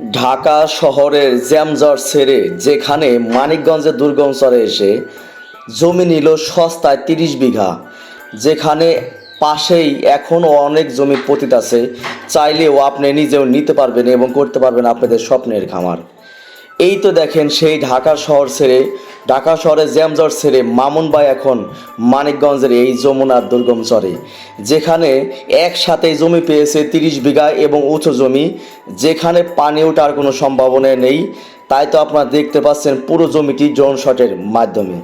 ঢাকা শহরের জ্যামজর ছেড়ে যেখানে মানিকগঞ্জের দুর্গম চরে এসে জমি নিল সস্তায় তিরিশ বিঘা। যেখানে পাশেই এখনও অনেক জমি পতিত আছে। চাইলেও আপনি নিজেও নিতে পারবেন এবং করতে পারবেন আপনাদের স্বপ্নের খামার। এই তো দেখেন সেই ঢাকা শহর ছেড়ে ঢাকা শহরে জ্যামজট ছেড়ে মামুন ভাই এখন মানিকগঞ্জের এই যমুনার দুর্গম চরে। যেখানে একসাথে জমি পেয়েছে তিরিশ বিঘা এবং উঁচু জমি। যেখানে পানি ওঠার কোনো সম্ভাবনা নেই। তাই তো আপনারা দেখতে পাচ্ছেন পুরো জমিটি ড্রোন শটের মাধ্যমে।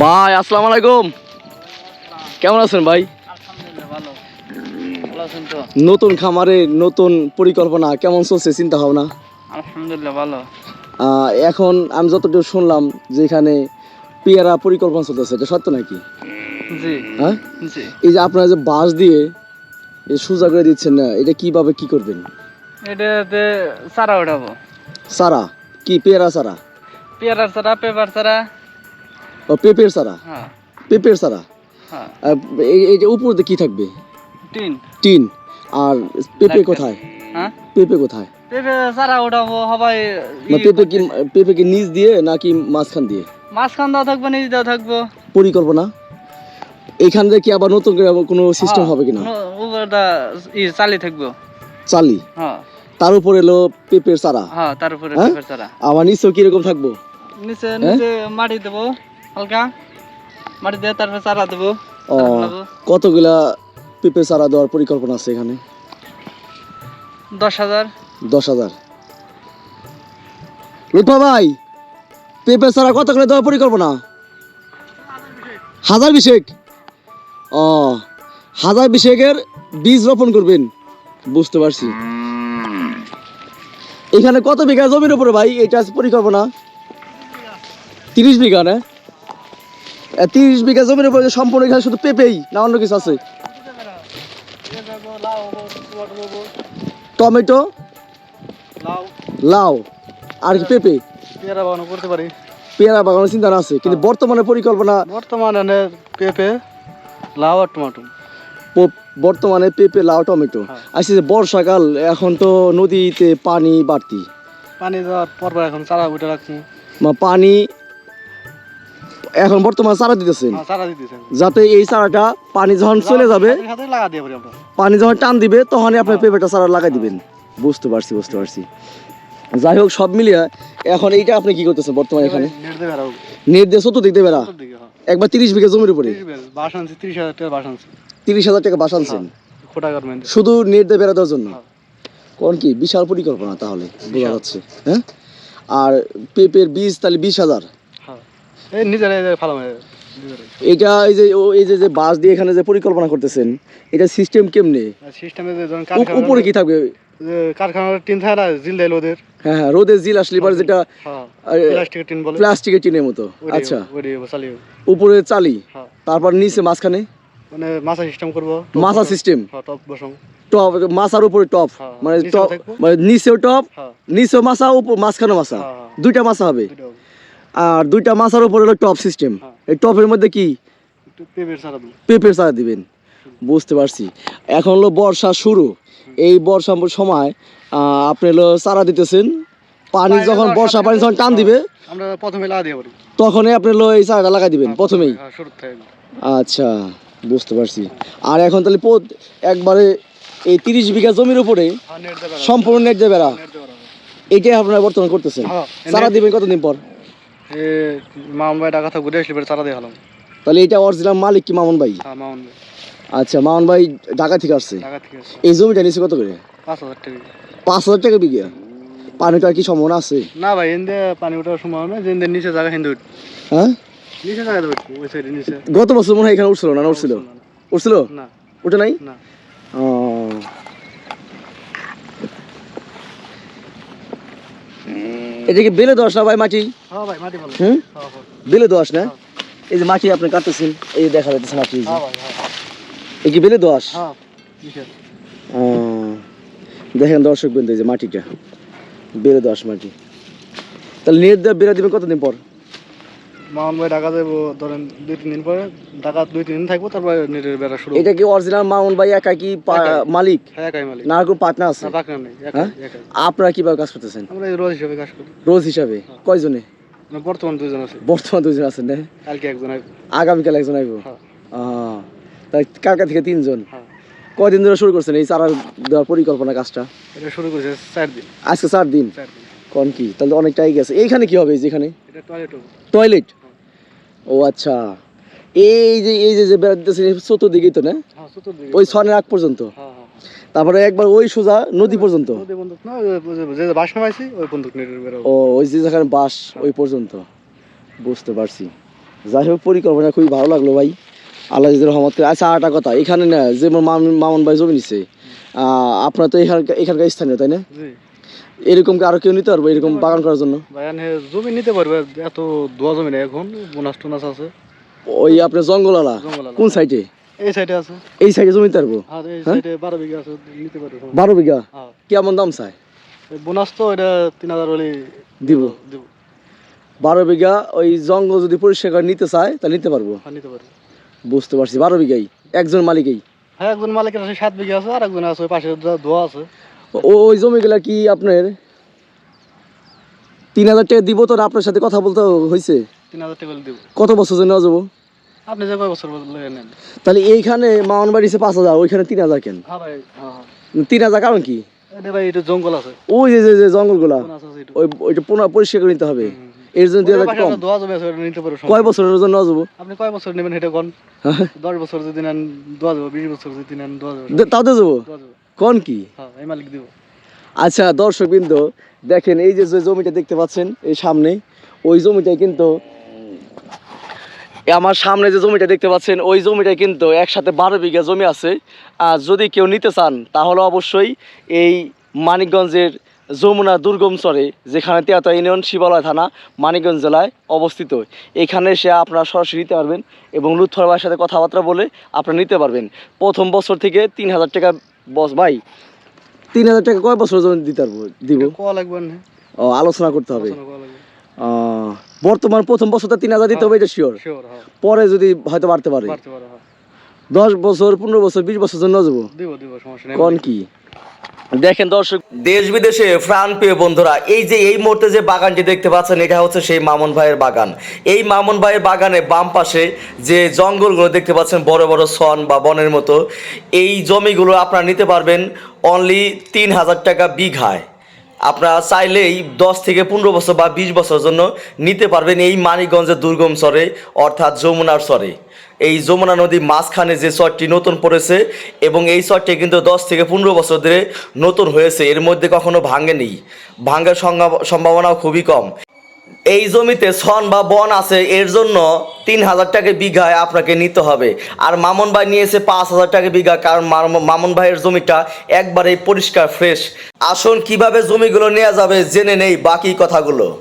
ভাই আসসালামু আলাইকুম। কেমন আছেন ভাই? আলহামদুলিল্লাহ ভালো। ভালো আছেন তো? নতুন খামারে নতুন পরিকল্পনা কেমন চলছে চিন্তা ভাবনা? আলহামদুলিল্লাহ ভালো। এখন আমি যতটুকু শুনলাম যে এখানে পেয়ারা পরিকল্পনা চলতেছে এটা সত্য নাকি? জি। হ্যাঁ? জি। এই যে আপনারা যে বাঁশ দিয়ে এই সোজা করে দিচ্ছেন না এটা কীভাবে কি করবেন? এটাতে চারা উঠাবো। সারা কি পেয়ারা সারা পেয়ারার চারা পেপার চারা। ও পেঁপের সারা হ্যাঁ। পেঁপের সারা হ্যাঁ। এই- যে উপর কি থাকবে? টিন। টিন। আর পেঁপে কোথায়? হ্যাঁ? পেঁপে কোথায়? পেঁপে চারা উঠাবো সবাই না পেঁপে কি পেঁপে কি নিচ দিয়ে নাকি মাঝখান দিয়ে? মাঝখান দেওয়া থাকব নিচ দেওয়া থাকব। পরিকল্পনা? এইখান থেকে আবার নতুন করে কোনো সিস্টেম হ্যাঁ, হবে কিনা? উপরটা ই চালি থাকব। চালি? হ্যাঁ। তার উপর এলো পেঁপের চারা? হ্যাঁ তার উপরে হ্যাঁ? পেপার চারা। আবার নিচেও কীরকম থাকব? নিচে নিচে মাটি দেবো হালকা। মাটি দিয়ে তারপরে চারা দেবো ও কতগুলা পেঁপে চারা দেওয়ার পরিকল্পনা আছে এখানে? দশ হাজার। দশ হাজার। লুৎফা ভাই পেঁপে চারা কত করে দেওয়ার পরিকল্পনা? হাজার বিশেক। ও, হাজার বিশেকের বীজ রোপণ করবেন। বুঝতে পারছি। এখানে কত বিঘা জমির উপরে ভাই এটা আছে পরিকল্পনা? তিরিশ বিঘা, না? তিরিশ বিঘা জমির উপরে সম্পূর্ণ এখানে শুধু পেঁপেই না অন্য কিছু আছে? টমেটো লাউ। লাউ। আর কি পেঁপে? পেয়ারা বাগান করতে পারি। পেয়ারা বাগানের চিন্তা আছে কিন্তু বর্তমানে পরিকল্পনা বর্তমানে পেঁপে লাউ আর টমাটো। বর্তমানে পেঁপে লাউ টমেটো। হ্যাঁ। আসছে যে বর্ষাকাল এখন তো নদীতে পানি বাড়তি। পানি দেওয়ার পর এখন চারা উঠে রাখছি। পানি এখন বর্তমানে চারা দিতেছেন? হ্যাঁ, দিতেছে যাতে এই চারাটা পানি যখন চলে যাবে পানি যখন টান দিবে তখনই আপনি হ্যাঁ। পেঁপেটা চারা লাগাই দিবেন। বুঝতে পারছি বুঝতে পারছি। যাই হোক সব মিলিয়ে এখন এইটা আপনি কি করতেছেন বর্তমানে এখানে? নেট দেবে আর নেট দিয়ে চতুর্দিক দেবে না হ্যাঁ। একবার তিরিশ বিঘা জমির উপরে? তিরিশ বাস আনছি তিরিশ হাজার টাকা বাস আনছি। তিরিশ হাজার টাকা বাস আনছেন? শুধু নেট দিয়ে বেড়া দেওয়ার জন্য? হ্যাঁ। কোন কি? বিশাল পরিকল্পনা তাহলে বোঝা যাচ্ছে হ্যাঁ? আর পেঁপের বীজ তাহলে বিশ হাজার। হ্যাঁ। এটা এই যে ও এই যে বাস দিয়ে এখানে যে পরিকল্পনা করতেছেন এটা সিস্টেম কেমনে? উপরে কি থাকবে? কারখানার টিন থাকে না জিল দেয় ওদের হ্যাঁ হ্যাঁ রোদের জিল আসলে এবার যেটা হ্যাঁ প্লাস্টিকের টিন বলে। প্লাস্টিকের টিনের মতো আচ্ছা। উপরে চালি হ্যাঁ। তারপর নিচে মাঝখানে? মানে মাছা সিস্টেম করব মাছা সিস্টেম হ্যাঁ টপ বসাম। টপ মাছার উপরে টপ হ্যাঁ, মানে টপ মানে নিচেও টপ হ্যাঁ। নিচেও মাছা উপর মাঝখানে মাছা। হ্যাঁ, হ্যাঁ। দুইটা মাছা হবে। আর দুইটা মাছার উপরে হলো টপ সিস্টেম হ্যাঁ। এই টপের মধ্যে কি? পেঁপের সারা দিবেন। বুঝতে পারছি। এখন হলো বর্ষা শুরু। এই বর্ষার সময় আপনি হলো চারা দিতেছেন পানি যখন বর্ষা পানি যখন টান দিবে আমরা প্রথমে লাগা দিয়ে তখনই আপনি হলো এই চারাটা লাগাই দিবেন প্রথমেই। হ্যাঁ শুরু থেকে। আচ্ছা বুঝতে পারছি। আর এখন তাহলে পোদ একবারে এই তিরিশ বিঘা জমির উপরে হ্যাঁ সম্পূর্ণ নেট নেট দেবে এটাই আপনারা বর্তমান করতেছেন? হ্যাঁ চারা দিবেন কতদিন পর? মামুন ভাই থেকে ঘুরে আসলে চারা দিয়ে তাহলে এটা অরিজিনাল মালিক কি মামুন ভাই? হ্যাঁ মামুন ভাই। আচ্ছা মামুন ভাই ঢাকা থেকে আসছে? এই জমিটা নিচে কত করে? পাঁচ হাজার টাকা পাঁচ হাজার টাকা বিঘা? পানিটার কি সম্ভাবনা আছে? না ভাই এনদে পানি ওঠার সময় না যে নিচে জায়গা হিন্দু হ্যাঁ? নিচে জায়গা ওই সাইডে নিচে। গত বছর মনে হয় এখানে উঠছিল না উঠছিল? উঠছিল না। উঠে নাই? না। ও। এটা কি বেলে দোষ না ভাই মাটি? হ্যাঁ ভাই মাটি ভালো। হুম হ্যাঁ হ্যাঁ বেলে দোষ না? এই যে মাটি আপনি কাটতেছেন এই যে দেখা যাচ্ছে মাটি হ্যাঁ ভাই হ্যাঁ। এই কি বেলে দোষ হ্যাঁ দেখেন দর্শক বিন্দু যে মাটিটা বেলে দোষ মাটি। তাহলে নেট বেড়ে দিবেন কতদিন পর? মামন ভাই ঢাকা যাব ধরেন দুই তিন দিন পরে। ঢাকা দুই তিন দিন থাকব তারপরে নেটের বেড়া শুরু এটা কি অরিজিনাল মামুন ভাই একা কি মালিক? হ্যাঁ একাই মালিক। না কোনো পার্টনার আছে? নেই হ্যাঁ? আপনারা কীভাবে কাজ করতেছেন? আমরা রোজ হিসেবে কাজ করি। রোজ হিসাবে? কয়জনে? বর্তমান দুজন আছে। বর্তমান দুজন আছেন না? কালকে একজন আগামীকাল একজন আইব? হ্যাঁ। তাই কালকা থেকে? তিনজন। হ্যাঁ। কয়দিন ধরে শুরু করছেন এই চারা দেওয়ার পরিকল্পনা কাজটা? এটা শুরু করেছে চার দিন। আজকে চার দিন? কোন কি? তাহলে অনেকটাই গেছে। এইখানে কি হবে যেখানে? টয়লেট ও আচ্ছা। এই যে এই যে যে বেড়াতেছে চতুর্দিকেই তো না? হ্যাঁ ওই সনের আগ পর্যন্ত? হ্যাঁ হ্যাঁ তারপরে একবার ওই সোজা নদী পর্যন্ত? ও ওই যে যেখানে বাস ওই পর্যন্ত? বুঝতে পারছি। যাই হোক পরিকল্পনা খুবই ভালো লাগল ভাই। আল্লাহ যদি রহমত করে। আচ্ছা আরেকটা কথা এখানে না যে মামুন ভাই জমি নিছে আপনার তো এখানকার এখানকার স্থানীয় তাই না? এরকম কি আরও কেউ নিতে পারব এরকম বাগান করার জন্য? জমি নিতে পারবে এত দোয়া জমি নেই এখন বোনাস টোনাস আছে। ওই আপনার জঙ্গল কোন সাইডে? এই সাইডে আছে। এই সাইডে জমি নিতে পারব? আর এই হ্যাঁ? সাইডে বারো বিঘা আছে নিতে পারবে বারো বিঘা? হ্যাঁ। কেমন দাম চাই বোনাস তো এটা তিন হাজার হলে দিব। দিব। বারো বিঘা ওই জঙ্গল যদি পরিষ্কার নিতে চায় তাহলে নিতে পারব। হ্যাঁ নিতে পারবে। বুঝতে পারছি বারো বিঘাই একজন মালিকই। হ্যাঁ একজন মালিকের আছে সাত বিঘা আছে আর একজন আছে ওই পাশে দোয়া আছে। ওই জমিগুলা কি আপনার তিন হাজার টাকা দিব তো আপনার সাথে কথা বলতে হয়েছে তিন হাজার টাকা দিব। কত বছর জন্য যাব? আপনি যে কয় বছর নেন? তাহলে এইখানে মামন বাড়িছে পাঁচ হাজার ওইখানে তিন হাজার কেন? হ্যাঁ হ্যাঁ হ্যাঁ। তিন হাজার কারণ কি? ভাই এটা জঙ্গল আছে। ওই যে জঙ্গলগুলা একটু। ওই ওইটা পুনঃ পরিষ্কার করে নিতে হবে। এর জন্য কম। দোয়া জমি আছে নিতে সমস্যা কয় বছরের জন্য যাব আপনি কয় বছর নেবেন কোন? দশ বছর যদি নেন দোয়া যাব বিশ বছর যদি নেন দোয়া যাব তাতে যাব দোয়া কোন কি? হ্যাঁ এই মালিক দিব। আচ্ছা দর্শক বিন্দু দেখেন এই যে জমিটা দেখতে পাচ্ছেন এই সামনে ওই জমিটাই কিন্তু আমার সামনে যে জমিটা দেখতে পাচ্ছেন ওই জমিটা কিন্তু একসাথে বারো বিঘা জমি আছে। আর যদি কেউ নিতে চান তাহলে অবশ্যই এই মানিকগঞ্জের যমুনা দুর্গম চরে যেখানে তেয়াতা ইউনিয়ন শিবালয় থানা মানিকগঞ্জ জেলায় অবস্থিত। এখানে এসে আপনারা সরাসরি নিতে পারবেন এবং লুৎফর ভাইয়ের সাথে কথাবার্তা বলে আপনারা নিতে পারবেন। প্রথম বছর থেকে তিন হাজার টাকা বস ভাই তিন হাজার টাকা কয় বছরের জন্য দিতে পারব দিব? লাগবে না। ও আলোচনা করতে হবে। বর্তমান প্রথম বছরটা তিন হাজার দিতে হবে এটা শিওর হ্যাঁ। পরে যদি হয়তো বাড়তে পারে। হ্যাঁ। দশ বছর পনেরো বছর বিশ বছর জন্য যাব কোন কি? দেখেন দর্শক, দেশ বিদেশে প্রাণ প্রিয় বন্ধুরা, এই যে এই মুহূর্তে যে বাগানটি দেখতে পাচ্ছেন, এটা হচ্ছে সেই মামুন ভাইয়ের বাগান। এই মামুন ভাইয়ের বাগানে বাম পাশে যে জঙ্গলগুলো দেখতে পাচ্ছেন, বড় বড় সন বা বনের মতো, এই জমিগুলো আপনারা নিতে পারবেন অনলি তিন হাজার টাকা বিঘায়। আপনারা চাইলেই দশ থেকে পনেরো বছর বা বিশ বছরের জন্য নিতে পারবেন এই মানিকগঞ্জের দুর্গম চরে অর্থাৎ যমুনার চরে এই যমুনা নদী মাঝখানে যে চরটি নতুন পড়েছে এবং এই চরটি কিন্তু দশ থেকে পনেরো বছর ধরে নতুন হয়েছে, এর মধ্যে কখনো ভাঙেনি। সংভা- সম্ভাবনাও খুবই কম। এই জমিতে ছন বা বন আছে, এর জন্য তিন হাজার টাকা বিঘায় আপনাকে নিতে হবে। আর মামুন ভাই নিয়েছে পাঁচ হাজার টাকা বিঘা, কারণ মাম- মামুন ভাইয়ের জমিটা একবারেই পরিষ্কার, ফ্রেশ। আসুন, কীভাবে জমিগুলো নেওয়া যাবে, জেনে নেই বাকি কথাগুলো।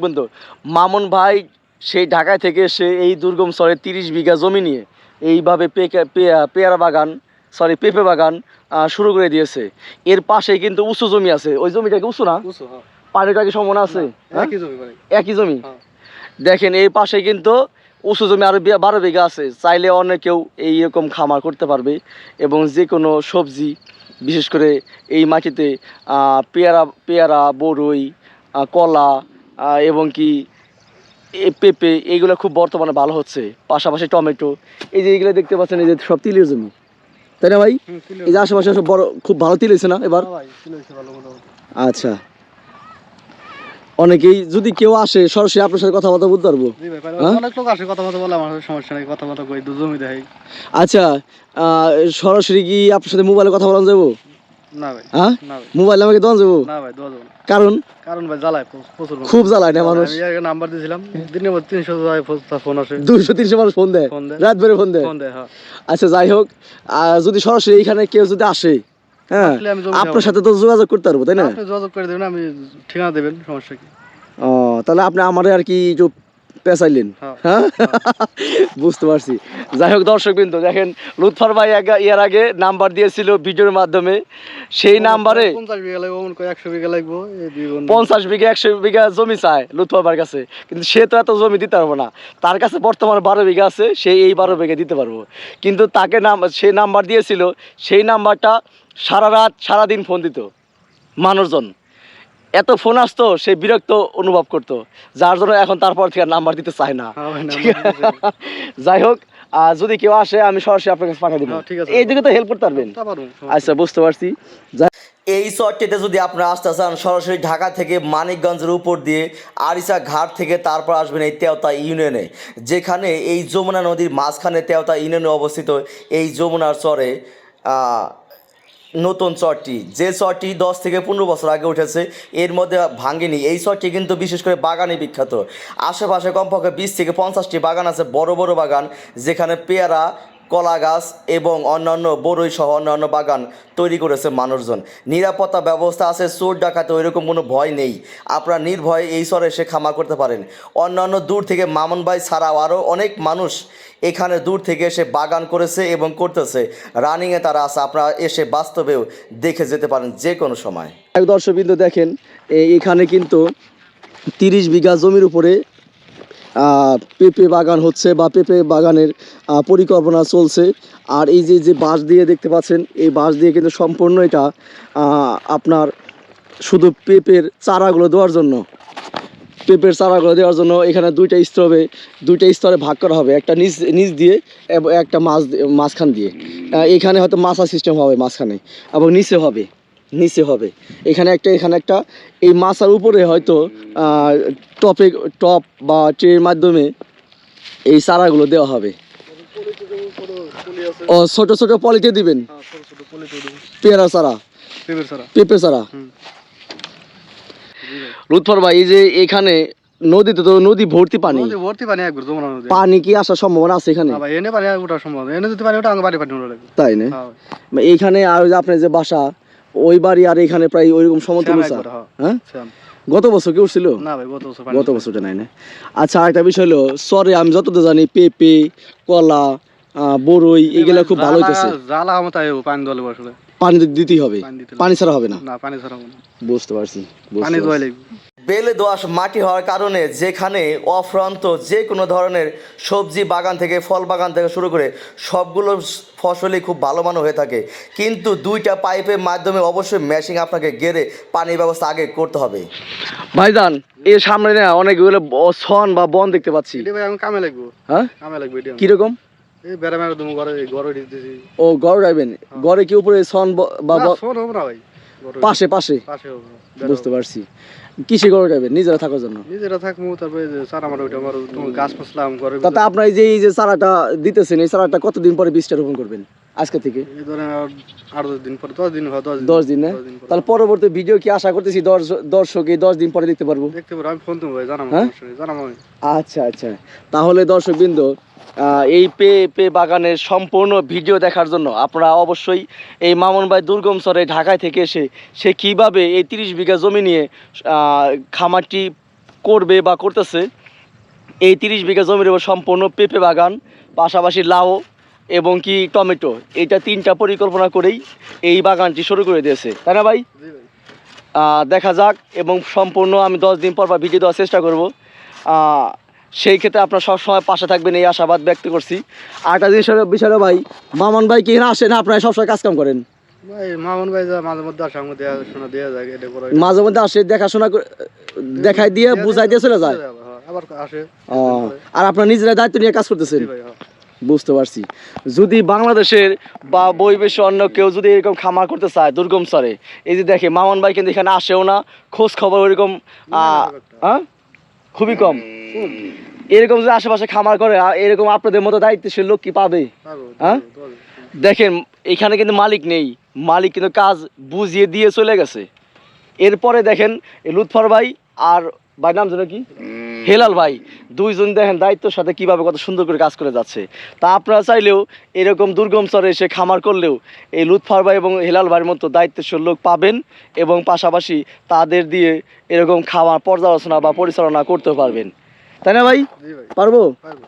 বন্ধু, মামুন ভাই সেই ঢাকায় থেকে সে এই দুর্গম শহরে তিরিশ বিঘা জমি নিয়ে এইভাবে পেয়ারা বাগান সরি পেঁপে বাগান শুরু করে দিয়েছে। এর পাশে কিন্তু উঁচু জমি আছে। ওই জমিটা কি উঁচু না? হ্যাঁ। পানিটা কি সম্ভাবনা আছে হ্যাঁ? একই জমি একই জমি? হ্যাঁ। দেখেন এই পাশে কিন্তু উঁচু জমি আরও বারো বিঘা আছে। চাইলে অনেকেও এইরকম খামার করতে পারবে এবং যে কোনো সবজি বিশেষ করে এই মাটিতে পেয়ারা পেয়ারা বরই আহ, কলা এবং কি পেঁপে এইগুলো খুব বর্তমানে ভালো হচ্ছে। পাশাপাশি টমেটো। এই যে এইগুলো দেখতে পাচ্ছেন এই যে সব তিলের জমি। তাই না ভাই? এই যে আশেপাশে সব বড় খুব ভালো তিল হয়েছে না এবার? হ্যাঁ আচ্ছা। অনেকেই যদি কেউ আসে সরাসরি আপনার সাথে কথাবার্তা বলতে পারব। হ্যাঁ? অনেক লোক আসে বলে আমার সমস্যা নেই কথা কথা কই দু দেখাই। আচ্ছা আহ, সরাসরি কি আপনার সাথে মোবাইলে কথা বলা যাব? হ্যাঁ? মোবাইল আমাকে যাব? না কারণ? কারণ ভাই জ্বালায় প্রচুর খুব জ্বালায় না মানুষ? নাম্বার দিয়েছিলাম। দিনের মধ্যে তিনশো ফোন আসে। দুইশো তিনশো মানুষ ফোন দেয়? রাত ভরে ফোন দেয়? দেয় হ্যাঁ। আচ্ছা যাই হোক যদি সরাসরি এখানে কেউ যদি আসে হ্যাঁ আপনার সাথে তো যোগাযোগ করতে পারব তাই না? যোগাযোগ করে দেবেন আমি ঠিকানা দেবেন সমস্যা কি? ও তাহলে আপনি আমার আর কি পেঁচাইলেন। হ্যাঁ। হ্যাঁ? বুঝতে পারছি। যাই হোক দর্শক বিন্দু দেখেন লুৎফর ভাই এর আগে নাম্বার দিয়েছিল ভিডিওর মাধ্যমে। সেই নাম্বারে পঞ্চাশ বিঘা একশো বিঘা জমি চায় লুৎফর কাছে। কিন্তু সে তো এত জমি দিতে পারব না। তার কাছে বর্তমানে বারো বিঘা আছে সে এই বারো বিঘা দিতে পারব। কিন্তু তাকে নাম সে নাম্বার দিয়েছিল সেই নাম্বারটা সারা রাত সারাদিন ফোন দিত। মানুষজন। এত ফোন আসতো সে বিরক্ত অনুভব করতো। যার জন্য এখন তারপর থেকে নাম্বার দিতে চায় না। হ্যাঁ? যাই হোক আহ, যদি কেউ আসে আমি সরাসরি আপনার কাছে পাঠিয়ে দিব। হ্যাঁ, এই দিকে তো হেল্প করতে পারবেন আচ্ছা বুঝতে পারছি। এই শহরটিতে যদি আপনারা আসতে চান সরাসরি ঢাকা থেকে মানিকগঞ্জের উপর দিয়ে আরিসা ঘাট থেকে তারপর আসবেন এই তেওতা ইউনিয়নে। যেখানে এই যমুনা নদীর মাঝখানে তেওতা ইউনিয়নে অবস্থিত এই যমুনার চরে আহ, নতুন চরটি যে চরটি দশ থেকে পনেরো বছর আগে উঠেছে, এর মধ্যে ভাঙেনি এই চরটি কিন্তু বিশেষ করে বাগানে বিখ্যাত। আশেপাশে কমপক্ষে বিশ থেকে পঞ্চাশটি বাগান আছে, বড় বড় বাগান, যেখানে পেয়ারা কলা গাছ এবং অন্যান্য বড়ই সহ অন্যান্য বাগান তৈরি করেছে মানুষজন। নিরাপত্তা ব্যবস্থা আছে, চোর ডাকাতে, ওইরকম কোনো ভয় নেই। আপনারা নির্ভয়ে এই স্বরে এসে খামার করতে পারেন। অন্যান্য দূর থেকে মামুন ভাই ছাড়াও আরও অনেক মানুষ এখানে দূর থেকে এসে বাগান করেছে এবং করতেছে। রানিংয়ে তারা আছে, আপনারা এসে বাস্তবেও দেখে যেতে পারেন যে কোনো সময়। এক দর্শকবৃন্দ দেখেন এখানে কিন্তু তিরিশ বিঘা জমির উপরে পেঁপে বাগান হচ্ছে বা পেঁপে বাগানের পরিকল্পনা চলছে। আর এই যে যে বাঁশ দিয়ে দেখতে পাচ্ছেন, এই বাঁশ দিয়ে কিন্তু সম্পূর্ণ এটা আপনার শুধু পেঁপের চারাগুলো দেওয়ার জন্য। পেঁপের চারাগুলো দেওয়ার জন্য এখানে দুইটা স্তরে দুইটা স্তরে ভাগ করা হবে। একটা নিচ নিচ দিয়ে এবং একটা মাছ মাঝখান দিয়ে। এখানে হয়তো মাছা সিস্টেম হবে মাঝখানে, এবং নিচে হবে। নিচে হবে। এখানে একটা এখানে একটা। এই মাছার উপরে হয়তো টপে টপ বা ট্রের মাধ্যমে এই চারাগুলো দেওয়া হবে। ও ছোট ছোট পলিতে দিবেন? হ্যাঁ পেয়ারা চারা? পেঁপে চারা। লুৎফর ভাই এই যে এখানে নদীতে তো নদী ভর্তি পানি। ভর্তি পানি একবার যমুনা নদী। পানি কি আসার সম্ভাবনা আছে এখানে? ভাই এনে পানি ওঠা সম্ভব না। এনে যদি পানি ওটা আগে বাড়ি পানি ওঠা তাই না? হ্যাঁ। ভাই। এইখানে আর আপনার যে বাসা ওই বাড়ি আর এখানে প্রায় ওইরকম সমতল হ্যাঁ। গত বছর কি উঠছিল? গত বছর বছরটা নাই না? আচ্ছা একটা বিষয় হলো সরে আমি যতটা জানি পেঁপে কলা আহ, এগুলা খুব ভালো হইতেছে। জ্বালা- পানি দলে বসলে। পানি দিতেই হবে। পানি ছাড়া হবে না? না পানি ছাড়া হবে না। বুঝতে পারছি পানি। লাগবে। বেলে দোআঁশ মাটি হওয়ার কারণে যেখানে অফ্রান্ত যে কোনো ধরনের সবজি বাগান থেকে ফল বাগান থেকে শুরু করে সবগুলো ফসলই খুব ভালো মানের হয়ে থাকে। কিন্তু দুইটা পাইপের মাধ্যমে অবশ্যই মেশিং আপনাকে গেড়ে পানির ব্যবস্থা আগে করতে হবে। ভাইজান এর সামনে না অনেকগুলো ছন বা বন দেখতে পাচ্ছি। এটি ভাই আমি কামে লাগবো। হ্যাঁ? কামে লাগবে এটি। কীরকম এই বেড়া মেড়া তুমি ঘরে ঘরে দিতেছি। ও গড় যাবেন গড়ে কি উপরে সন বা না, ব- শোন হবে না ভাই। ঘরে পাশে পাশে? বুঝতে পারছি। কিসে গড়ে যাবেন নিজেরা থাকার জন্য? নিজেরা থাকব তারপরে যে স্যার আমার ওইটা আমার গাছ ফসলাম ঘরে তাতে আপনার এই যে এই যে চারাটা দিতেছেন এই চারাটা কতদিন পরে বীজটা রোপণ করবেন? আজকে থেকে? দিন পরে দশ দিন হয় দশ দিন। দিন না। তাহলে পরবর্তী ভিডিও কি আশা করতেছি দর্শ- দর্শক এই দশ দিন পরে দেখতে পারব? দেখতে পারব আমি ফোন দেবো জানাব হ্যাঁ? জানাব আচ্ছা আচ্ছা। তাহলে দর্শক বিন্দু এই পে পে বাগানের সম্পূর্ণ ভিডিও দেখার জন্য আপনারা অবশ্যই এই মামুন ভাই দুর্গম চরে ঢাকায় থেকে এসে সে কীভাবে এই তিরিশ বিঘা জমি নিয়ে খামারটি করবে বা করতেছে এই তিরিশ বিঘা জমির উপর সম্পূর্ণ পেঁপে বাগান পাশাপাশি লাউ এবং কি টমেটো এটা তিনটা পরিকল্পনা করেই এই বাগানটি শুরু করে দিয়েছে। তাই না ভাই? দেখা যাক এবং সম্পূর্ণ আমি দশ দিন পর পর ভিডিও দেওয়ার চেষ্টা করব। সেই ক্ষেত্রে আপনার সবসময় পাশে থাকবেন এই আশাবাদ ব্যক্ত করছি। আরেকটা জিনিস হলো বিষয় হলো ভাই মামন ভাই কি এখানে আসেন আপনারা সবসময় কাজ কাম করেন মাঝে মধ্যে আসে দেখাশোনা আসে দেখাই দিয়ে বুঝাই দিয়ে চলে যায়। হ্যাঁ, আসে। আর আপনার নিজেরা দায়িত্ব নিয়ে কাজ করতেছেন? ভাই হ্যাঁ। বুঝতে পারছি। যদি বাংলাদেশের বা বৈবেশে অন্য কেউ যদি এরকম খামার করতে চায় দুর্গম স্তরে এই যে দেখে মামন ভাই কিন্তু এখানে আসেও না খোঁজ খবর ওইরকম আহ? খুবই কম। এরকম যে আশেপাশে খামার করে এরকম আপনাদের মতো দায়িত্বশীল লোক কি পাবে? হ্যাঁ? দেখেন এখানে কিন্তু মালিক নেই। মালিক কিন্তু কাজ বুঝিয়ে দিয়ে চলে গেছে। এরপরে দেখেন এই লুৎফর ভাই আর ভাই নাম যেন কি? হেলাল ভাই। দুইজন দেখেন দায়িত্বের সাথে কীভাবে কত সুন্দর করে কাজ করে যাচ্ছে। তা আপনারা চাইলেও এরকম দুর্গম স্তরে এসে খামার করলেও এই লুৎফার ভাই এবং হেলাল ভাইয়ের মতো দায়িত্বশীল লোক পাবেন এবং পাশাপাশি তাদের দিয়ে এরকম খামার পর্যালোচনা বা পরিচালনা করতে পারবেন। তাই না ভাই? পারব? পারব।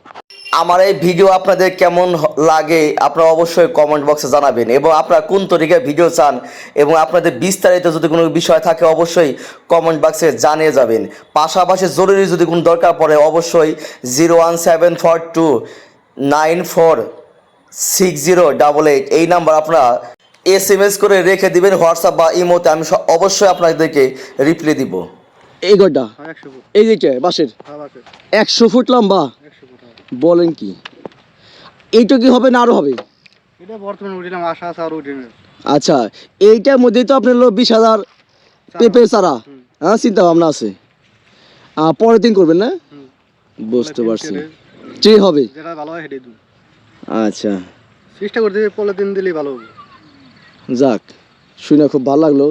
আমার এই ভিডিও আপনাদের কেমন লাগে আপনারা অবশ্যই কমেন্ট বক্সে জানাবেন এবং আপনারা কোন তরিকায় ভিডিও চান এবং আপনাদের বিস্তারিত যদি কোনো বিষয় থাকে অবশ্যই কমেন্ট বক্সে জানিয়ে যাবেন। পাশাপাশি জরুরি যদি কোনো দরকার পড়ে অবশ্যই zero one seven four two nine four six zero double eight এই নাম্বার আপনারা এস এম এস করে রেখে দিবেন হোয়াটসঅ্যাপ বা ইমোতে আমি অবশ্যই আপনাদেরকে রিপ্লাই দিব। এই ঘরটা হ্যাঁ এই বাসের হ্যাঁ একশো ফুট লম্বা? হবে বলেন কি? এইটা কি হবে না আরও হবে? আচ্ছা এইটার মধ্যেই তো আপনার বিশ হাজার পেঁপে চারা। হ্যাঁ চিন্তা ভাবনা আছে পরের দিন করবেন না? বুঝতে পারছি। যে হবে। হয় আচ্ছা। চেষ্টা করতে পরের দিন দিলেই ভালো হবে। যাক। শুনে খুব ভালো লাগল।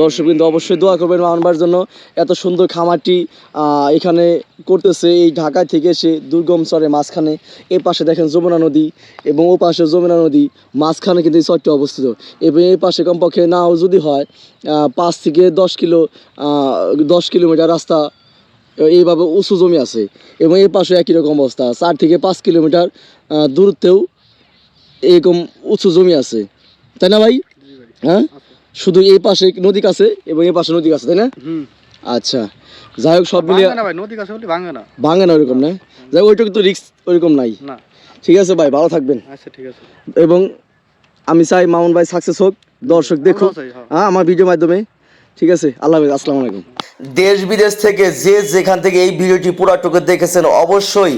দর্শক কিন্তু অবশ্যই দোয়া করবেন মানবার জন্য। এত সুন্দর খামারটি এখানে করতেছে এই ঢাকায় থেকে এসে দুর্গম চরে মাঝখানে। এ পাশে দেখেন যমুনা নদী এবং ও পাশে যমুনা নদী, মাঝখানে কিন্তু এই চরটি অবস্থিত। এবং এই পাশে কমপক্ষে নাও যদি হয় পাঁচ থেকে দশ কিলো দশ কিলোমিটার রাস্তা এইভাবে উঁচু জমি আছে। এবং এই পাশে একই রকম অবস্থা, চার থেকে পাঁচ কিলোমিটার দূরত্বেও এরকম উঁচু জমি আছে। তাই না ভাই? হ্যাঁ? শুধু এই পাশে নদী কাছে এবং এই পাশে নদী কাছে তাই না? আচ্ছা যাই হোক সব মিলিয়ে ভাঙে না ভাই নদী কাছে বলি ভাঙে না। ভাঙে না ওইরকম না? যাই হোক, ওইটুকু তো রিক্স ওইরকম নাই। না। ঠিক আছে ভাই ভালো থাকবেন। আচ্ছা ঠিক আছে। এবং আমি চাই মামুন ভাই সাকসেস হোক দর্শক দেখুক হ্যাঁ। হ্যাঁ আমার ভিডিও মাধ্যমে। ঠিক আছে আল্লাহ হাফেজ আসসালামু আলাইকুম। দেশ বিদেশ থেকে যে যেখান থেকে এই ভিডিওটি পুরাটুকু দেখেছেন অবশ্যই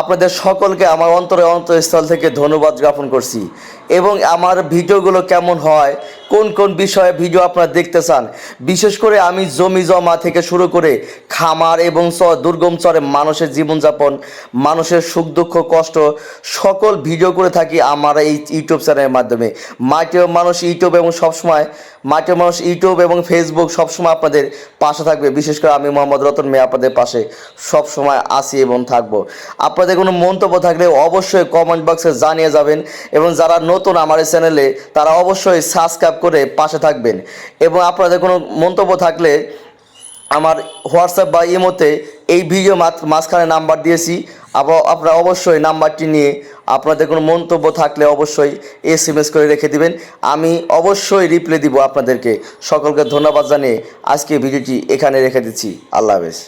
আপনাদের সকলকে আমার অন্তরে অন্তরস্থল থেকে ধন্যবাদ জ্ঞাপন করছি। এবং আমার ভিডিওগুলো কেমন হয়, কোন কোন বিষয়ে ভিডিও আপনারা দেখতে চান, বিশেষ করে আমি জমি জমা থেকে শুরু করে খামার এবং দুর্গম চরে মানুষের জীবনযাপন, মানুষের সুখ দুঃখ কষ্ট, সকল ভিডিও করে থাকি আমার এই ইউটিউব চ্যানেলের মাধ্যমে। মাটিও মানুষ ইউটিউব এবং সবসময় মাটিও মানুষ ইউটিউব এবং ফেসবুক সবসময় আপনাদের পাশে থাকবে, বিশেষ করে আমি মোহাম্মদ রতন মেয়ে আপনাদের পাশে সবসময় আসি এবং থাকব। আপনাদের কোনো মন্তব্য থাকলে অবশ্যই কমেন্ট বক্সে জানিয়ে যাবেন এবং যারা নতুন আমার এই চ্যানেলে তারা অবশ্যই সাবস্ক্রাইব করে পাশে থাকবেন। এবং আপনাদের কোনো মন্তব্য থাকলে আমার হোয়াটসঅ্যাপ বা ইমোতে এই ভিডিও মাঝখানে নাম্বার দিয়েছি। আবার আপনারা অবশ্যই নাম্বারটি নিয়ে আপনাদের কোনো মন্তব্য থাকলে অবশ্যই এস এম এস করে রেখে দিবেন। আমি অবশ্যই রিপ্লাই দিব আপনাদেরকে। সকলকে ধন্যবাদ জানিয়ে আজকে ভিডিওটি এখানে রেখে দিচ্ছি। আল্লাহ হাফেজ।